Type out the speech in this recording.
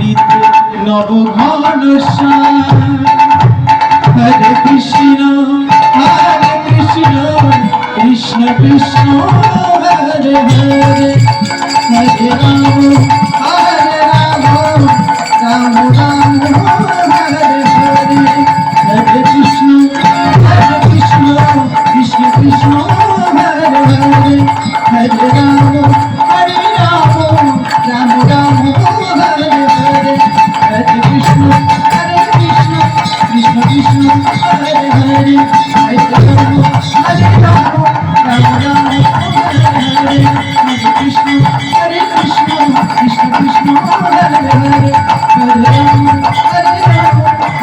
করিতে নব ঘন হরে কৃষ্ণ হরে কৃষ্ণ কৃষ্ণ কৃষ্ণ।